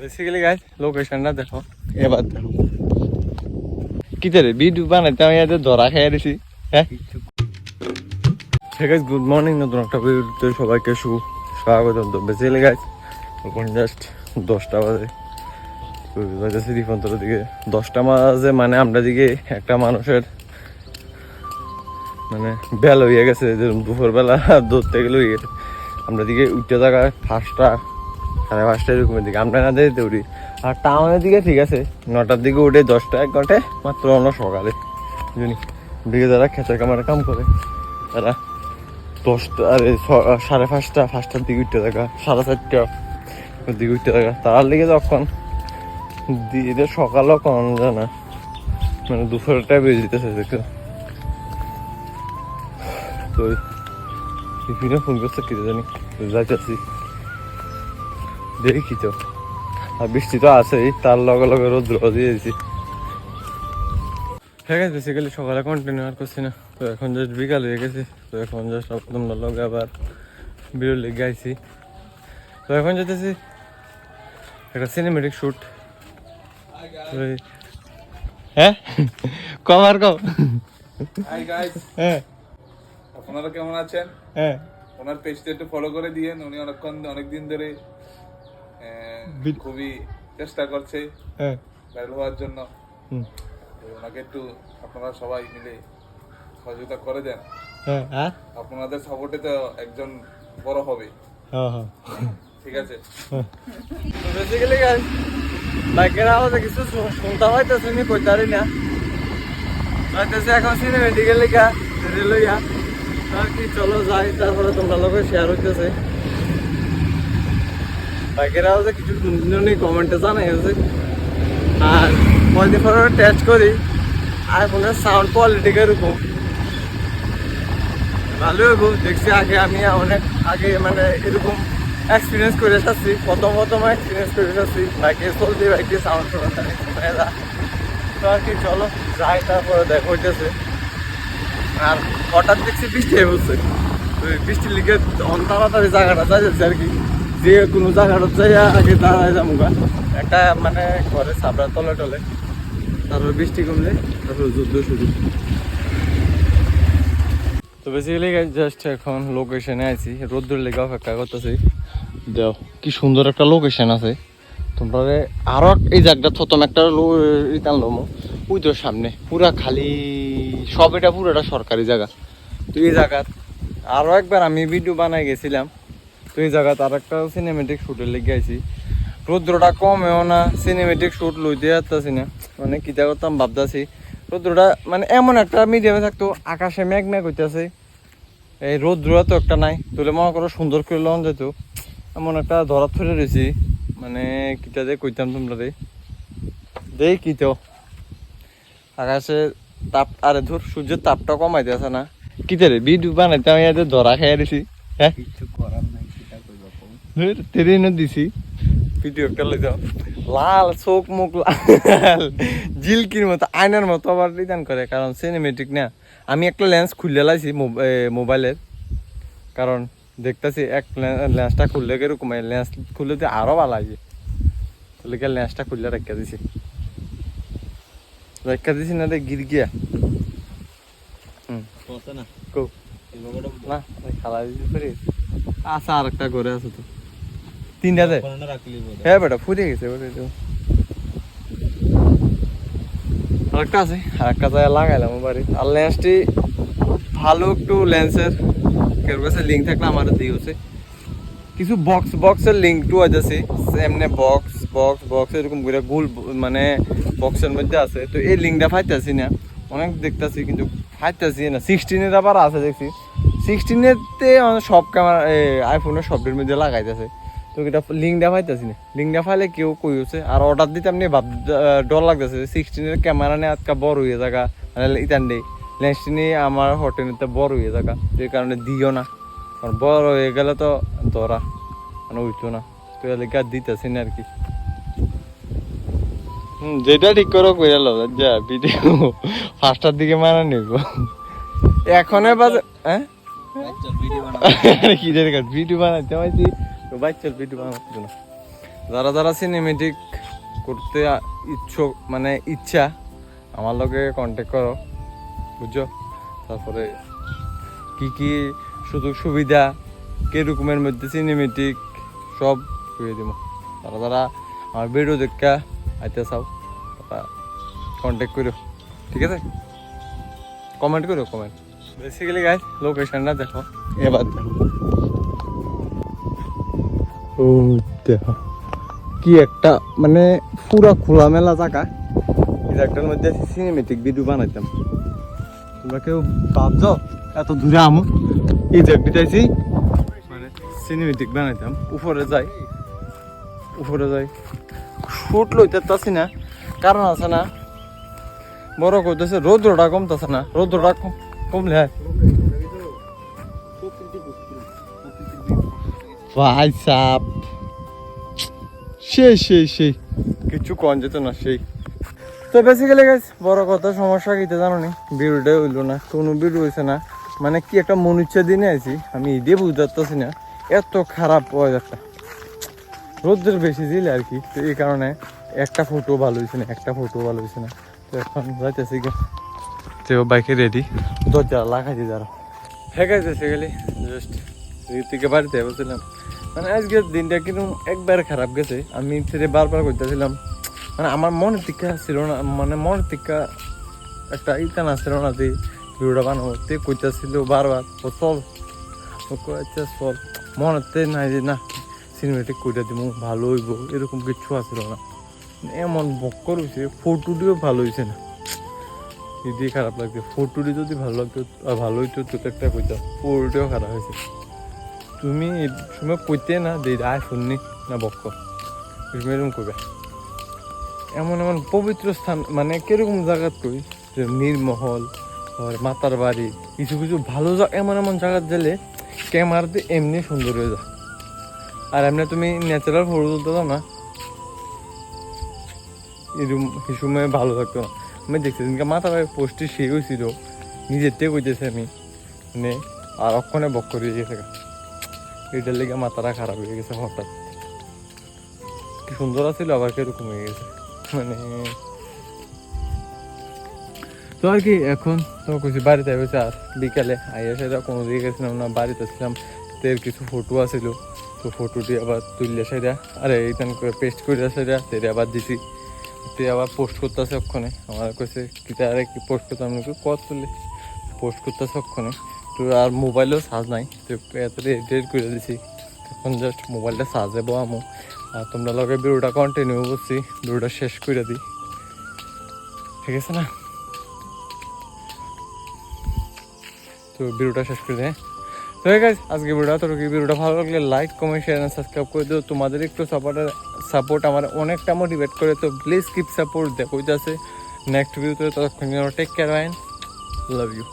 Basically guys লোকেশনটা দেখো। এবার দেখো। কিতে রে ভিডিও বানাইতে আমি এদের ধরা খেয়ে দিছি হ্যাঁ? আছে গুড মর্নিং নতুন একটা ভিডিওতে সবাইকে সু স্বাগতম। তো বেসিক্যালি গাইস এখন জাস্ট দশটা বাজে। বাজেছে রিফন্তর দিকে। দশটা মাঝে মানে আমরা দিকে একটা মানুষের মানে বেল হয়ে গেছে। যেরকম দুপুরবেলা ধরতে গেলে হয়ে গেছে। আমরা দিকে উঠতে থাকা পাঁচটা সাড়ে পাঁচটা এরকমের দিকে। আমরা না দিতে উঠি। আর টাউনের দিকে ঠিক আছে, নটার দিকে উঠে দশটা এক ঘন্টায় মাত্র আমরা সকালে। জানি দিকে যারা খেঁচা কামারে কাম করে, তারা দশটা, আরে সাড়ে পাঁচটা, পাঁচটার দিকে উঠতে থাকা, সাড়ে চারটা দিকে উঠতে থাকা। তার দিকে তখন দিয়ে সকালও কম জানা। মানে দুপুরটা বেজে যেতেছে দেখো। তো বিভিন্ন ফোন করছে কি জানি। যাইতেছি। দেখি তো। আর বৃষ্টি তো আছেই তার লগে লগে রোদ্র দিয়েছি। ঠিক আছে বেসিক্যালি সকালে কন্টিনিউ আর করছি না। তো এখন জাস্ট বিকাল হয়ে গেছে। তো এখন জাস্ট তোমরা লগে আবার বিরল গাইছি। তো এখন যেতেছি একটা সিনেমেটিক শ্যুট হ্যাঁ? কম আর কম। হ্যাঁ। আপনারা কেমন আছেন? হ্যাঁ। ওনার পেজটা একটু ফলো করে দিয়েন। উনি অনেকক্ষণ অনেকদিন ধরে খুবই চেষ্টা করছে হ্যাঁ। ভাইরাল হওয়ার জন্য। ওনাকে একটু আপনারা সবাই মিলে সহযোগিতা করে দেন। হ্যাঁ হ্যাঁ। আপনাদের সাপোর্টে তো একজন বড় হবে। হ্যাঁ হ্যাঁ। ঠিক আছে। বেসিক্যালি গাইস বাইকের আওয়াজে কিছু শুনতে হইতেছে নি কইতারি না। হইতেছে এখন সিনেমেটিক্যাল লেখা রেলইয়া আর কি চলো যাই তারপরে তোমরা লোকে শেয়ার হইতেছে। বাইকের আওয়াজে কিছু শুননি কমেন্টে জানাই হয়েছে আর পরে টেস্ট করি আইফোনের সাউন্ড কোয়ালিটি কীরকম ভালো হইব, দেখছি আগে আমি অনেক আগে মানে এরকম এক্সপিরিয়েন্স করে এসেছি, প্রথম প্রথম এক্সপিরিয়েন্স করে এসেছি, বাইকে চলতে, বাইকে সাউন্ড তো আর কি, চলো, যাই, তারপরে দেখো হইতেছে। আর হঠাৎ দেখছি বৃষ্টি হয়ে বলছে বৃষ্টির লিগে তাড়াতাড়ি জায়গাটা যাই যাচ্ছে আর কি। যে কোনো জায়গাটা যাই আগে দাঁড়ায় যাব একটা মানে ঘরে সাবড়া তলে টলে। তারপর বৃষ্টি কমলে তারপর যুদ্ধ শুরু। তো বেসিক্যালি জাস্ট এখন লোকেশনে আছি রোদ্দুর লেগে অপেক্ষা করতেছি। দেও কি সুন্দর একটা লোকেশন আছে। তোমরা আরও এই জায়গাটা প্রথম একটা রিটার্ন লমো। ওই তোর সামনে পুরা খালি সব এটা পুরোটা সরকারি জায়গা। তো এই জায়গাত আরও একবার আমি ভিডিও বানাই গেছিলাম। তো এই জায়গাত আর একটা সিনেমেটিক শুটের লেগে আইছি। রৌদ্রটা কমেও না সিনেমেটিক শুট লইতে যাচ্ছি না। মানে কিতা করতাম, ভাবতাছি, রৌদ্রটা মানে এমন একটা মিডিয়ামে থাকতো, আকাশে মেঘ মেঘ হইতেছে এই রৌদ্র তো একটা নাই তাহলে মনে করো সুন্দর করে লন যেত এমন একটা ধরাত ফেলে রয়েছি মানে কিতা যে কইতাম তোমরা রে। দেই কি তো। আকাশে তাপ, আরে ধর, সূর্যের তাপটা কমাই দিয়েছে না। কিতে রে ভিডিও বানাইতে আমি ধরা খেয়ে দিছি হ্যাঁ? কিছু করার নাই সেটা কইবা কম ধুর, তেরে না দিছি। ভিডিও লই যাও। লাল চোখ মুখ লাল। জিলকির মতো আয়নার মতো আবার রিটার্ন করে কারণ সিনেমেটিক না। আমি একটা লেন্স খুলে লাইছি মোব- মোবাইলের কারণ দেখতেছি এক লেন্সটা খুললে কীরকম লেন্স খুললে তো আরও ভালো লাগে। তাহলে কি লেন্সটা খুললে রেখে দিছি। রেখে দিছি না রে গির গিয়া। না? খালা দিতে পারি আচ্ছা আর একটা করে আছে তো। বোধ হ্যাঁ বেটা গেছে আরেকটা আছে আরেকটা লাগাইলাম বাড়ি। আর লেন্সটি ভালো একটু লেন্সের কেউ কাছে লিঙ্ক থাকলে আমার দিয়েছে কিছু বক্স বক্সের লিঙ্ক টু আছে এমনি বক্স বক্স বক্স এরকম করে গোল মানে বক্সের মধ্যে আছে। তো এই লিঙ্কটা পাইতেছি না। অনেক দেখতেছি কিন্তু পাইতেছি না। সিক্সটিনের আবার আছে দেখছি। সিক্সটিনেতে সব ক্যামেরা আইফোনের সবের মধ্যে লাগাইতেছে। তো এটা লিঙ্কটা পাইতেছি না। লিঙ্কটা পাইলে কেউ কইছে আর অর্ডার দিতে আপনি ভাব ডর লাগতেছে সিক্সটিনের ক্যামেরা নিয়ে আজকে বড় হয়ে থাকা মানে ইতান ডে লেন্সটি নিয়ে আমার হোটেলতে বড় হয়ে থাকা যে কারণে দিও না। কারণ বড় হয়ে গেলে তো ধরা মানে উঠতো না। তো আর দিতেছি না আর কি। হুম যেটা ঠিক করো কইরা লো যা ভিডিও ফার্স্টার দিকে মারা নিব। এখনে বাজে হ্যাঁ? কি ভিডিও বানাইতে পাইছি তো বাইক যারা যারা সিনেমেটিক করতে ইচ্ছুক মানে ইচ্ছা, আমার লগে কন্ট্যাক্ট করো, বুঝছ? তারপরে কি কি সুযোগ সুবিধা রকমের মধ্যে সিনেমেটিক সব করে দিব তারা তারা আমার ভিডিও দেখা আইতে চাও কন্ট্যাক্ট করো ঠিক আছে? কমেন্ট করো কমেন্ট বেসিক্যালি গাইস লোকেশনটা দেখো। এবার দেখো। ও দেখো কি একটা মানে পুরা খোলামেলা জায়গা। এই জায়গাটার মধ্যে সিনেমেটিক ভিডিও বানাইতাম। তোমরা কেউ ভাবছ এত দূরে আমু? এই জায়গাটা আইছি মানে সিনেমেটিক বানাইতাম। উপরে যাই উপরে যাই। শুট লইতে পারছি না, কারণ আছে না, বড় করতেছে, রৌদ্রটা কমতেছে না, রৌদ্রটা কম- কমলে ভাই সাপ সেই সেই সেই। কিছু কন যেত না সেই। তো বেসিক্যালি গাইস বড় কথা সমস্যা কিতে জানো নি? বিরুডে হইল না কোনো বিরু হইছে না। মানে কি একটা মন ইচ্ছা দিনে আছি আমি ইডে বুঝতে পারতেছি না এত খারাপ ওয়েদারটা রোদ্রের বেশি দিলে আর কি তো এই কারণে একটা ফটো ভালো হয়েছে না একটা ফটো ভালো হয়েছে না। তো এখন যাইতেছি গে তো বাইকে রেডি দরজা লাগাইছি যারা হ্যাঁ গাইজ বেসিক্যালি জাস্ট থেকে বাড়িতে বলছিলাম মানে আজকের দিনটা কিন্তু একবার খারাপ গেছে। আমি ছেড়ে বারবার করতেছিলাম মানে আমার মনের টিকা ছিল না মানে মনের টিকা একটা ইতানা ছিল না যে ভিডিওটা বানাবো। তে কইতাছিল বারবার, ও চল। ও আচ্ছা চল। মনেতে নাই যে, না সিনেমেটিক কইটা দিব ভালো হইব। এরকম কিছু আসছিল না। এমন বক্কর হয়েছে ফটোটিও ভালো হয়েছে না। এদিকে খারাপ লাগছে ফটোটি যদি ভালো লাগতো ভালো হইতো, তো একটা কইতাম ফটোটিও খারাপ হয়েছে তুমি এই সময় না যে আয়, শুননি, না তুমি এরকম কইবে। এমন এমন পবিত্র স্থান মানে কীরকম জায়গা কই? যে নীরমহল মাতার বাড়ি, কিছু কিছু ভালো এমন এমন জায়গা গেলে ক্যামেরাতে এমনি সুন্দর হয়ে যায়। আর এমনি তুমি ন্যাচারাল ফটো তুলতে দাও না। এরকম সময় ভালো থাকতো না। আমি দেখছি দিনকে মাথা ভাই পোস্টে সে হয়েছিল নিজের থেকে কইতেছে আমি। মানে আর অক্ষণে বক করে গেছে। এটার লেগে মাথাটা খারাপ হয়ে গেছে হঠাৎ। কি সুন্দর আছিল, আবার কীরকম হয়ে গেছে। মানে তো আর কি, এখন তো কিছু বাড়িতে হয়েছে আর বিকালে আইয়া সেটা কোনো দিকে গেছিলাম না, বাড়িতে ছিলাম। তো এর কিছু ফটো আছিল। তো ফটোটি আবার তুললে সেটা, আরে এইখান করে পেস্ট করে সেটা সেটা আবার দিছি। তুই আবার পোস্ট করতেছে অক্ষণে। আমার কাছে কিতা আরে কি পোস্ট করতাম কত তুলে পোস্ট করতেছে অক্ষণে। তো আর মোবাইলেও চার্জ নাই। তো এত এডিট করে দিছি। এখন জাস্ট মোবাইলটা চার্জ আমো আর তোমরা লগে ভিডিওটা কন্টিনিউ করছি। ভিডিওটা শেষ করে দিই ঠিক আছে না? তো ভিডিওটা শেষ করে দিই হ্যাঁ তো গাইজ আজকে ভিডিওটা তো কি ভিডিওটা ভালো লাগলে লাইক কমেন্ট শেয়ার সাবস্ক্রাইব করে দিও। তোমাদের একটু সাপোর্ট সাপোর্ট আমার অনেকটা মোটিভেট করে। তো প্লিজ কিপ সাপোর্ট দেখো যাচ্ছে নেক্সট ভিডিওতে ততক্ষণ টেক কেয়ার আইন লাভ ইউ